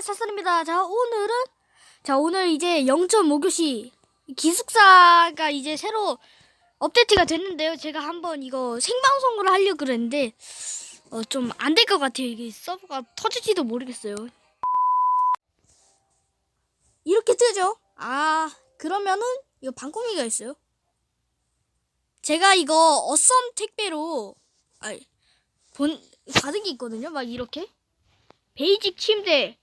반갑습니다. 자, 오늘은, 자, 오늘 이제 0.5교시 기숙사가 이제 새로 업데이트가 됐는데요. 제가 한번 이거 생방송으로 하려고 그랬는데, 어, 좀 안 될 것 같아요. 이게 서버가 터질지도 모르겠어요. 이렇게 뜨죠? 아, 그러면은, 이거 방공이가 있어요. 제가 이거 어썸 택배로, 아, 본, 받은 게 있거든요. 막 이렇게. 베이직 침대,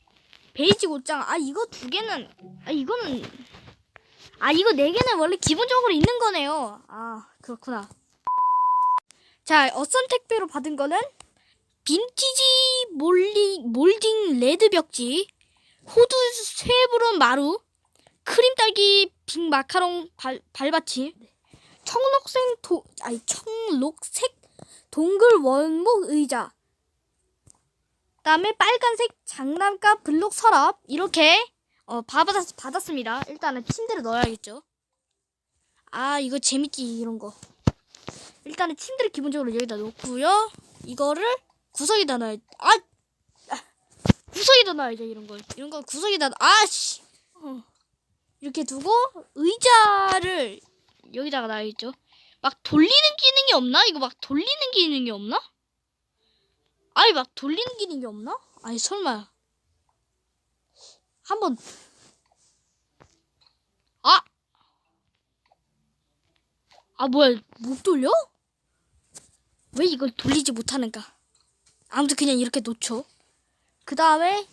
베이직 옷장. 아 이거 두 개는, 아 이거는, 아 이거 네 개는 원래 기본적으로 있는 거네요. 아 그렇구나. 자, 어썸 택배로 받은 거는 빈티지 몰리 몰딩 레드 벽지, 호두 쇠브론 마루, 크림 딸기 빅 마카롱 발, 발받침, 청록색 도, 아니 청록색 동글 원목 의자. 그다음에 빨간색 장난감 블록 서랍 이렇게 어 받았 받았습니다. 일단은 침대를 넣어야겠죠. 아 이거 재밌지 이런 거. 일단은 침대를 기본적으로 여기다 놓고요. 이거를 구석에다 놔야 아, 아 구석에다 놔야죠 이런 거. 이런 거 구석에다 아씨 어. 이렇게 두고 의자를 여기다가 놔야겠죠. 막 돌리는 기능이 없나? 이거 막 돌리는 기능이 없나? 아니 막 돌리는 기능이 없나? 아니 설마 한번 아! 아 뭐야 못 돌려? 왜 이걸 돌리지 못하는가? 아무튼 그냥 이렇게 놓죠. 그 다음에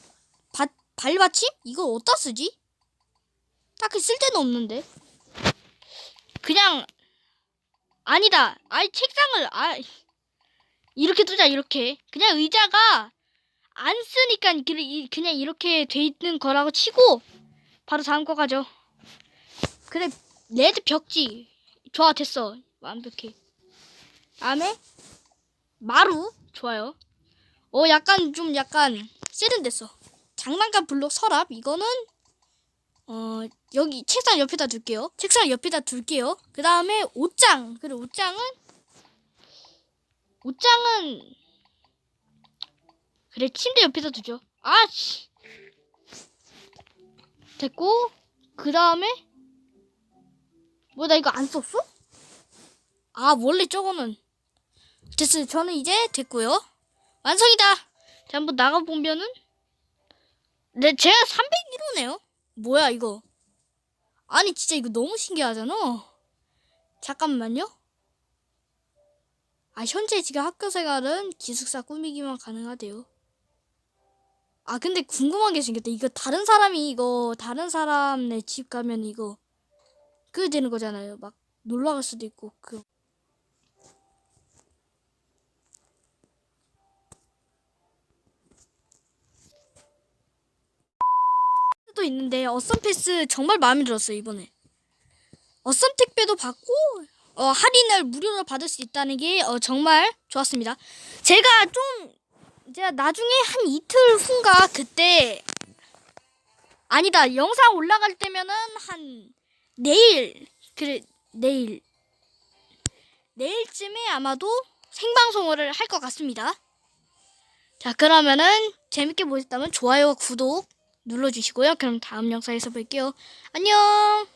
발받침? 이거 어디다 쓰지? 딱히 쓸 데는 없는데. 그냥 아니다. 아이 책상을 아이 렇게 두자 이렇게 그냥 의자가 안 쓰니까 그- 그냥 이렇게 돼 있는 거라고 치고 바로 다음 거 가죠. 그래 레드 벽지 좋아 됐어 완벽해. 다음에 마루 좋아요. 어 약간 좀 약간 세련됐어. 장난감 블록 서랍 이거는 어 여기 책상 옆에다 둘게요. 책상 옆에다 둘게요. 그 다음에 옷장 그래 옷장은 옷장은 그래 침대 옆에다 두죠. 아씨 됐고 그 다음에 뭐 나 이거 안 썼어? 아 원래 저거는 됐어요. 저는 이제 됐고요. 완성이다. 자 한번 나가 보면은 네 제가 301호네요. 뭐야 이거? 아니 진짜 이거 너무 신기하잖아. 잠깐만요. 아, 현재 지금 학교 생활은 기숙사 꾸미기만 가능하대요. 아, 근데 궁금한 게 생겼다. 이거 다른 사람이 이거 다른 사람네 집 가면 이거 그게 되는 거잖아요. 막 놀러 갈 수도 있고 그 또 있는데 어썸 패스 정말 마음에 들었어요, 이번에. 어썸 택배도 받고 어, 할인을 무료로 받을 수 있다는 게 어, 정말 좋았습니다. 제가 좀 제가 나중에 한 이틀 후인가 그때 아니다 영상 올라갈 때면은 한 내일 그래 내일 내일쯤에 아마도 생방송을 할 것 같습니다. 자 그러면은 재밌게 보셨다면 좋아요와 구독 눌러주시고요. 그럼 다음 영상에서 뵐게요. 안녕.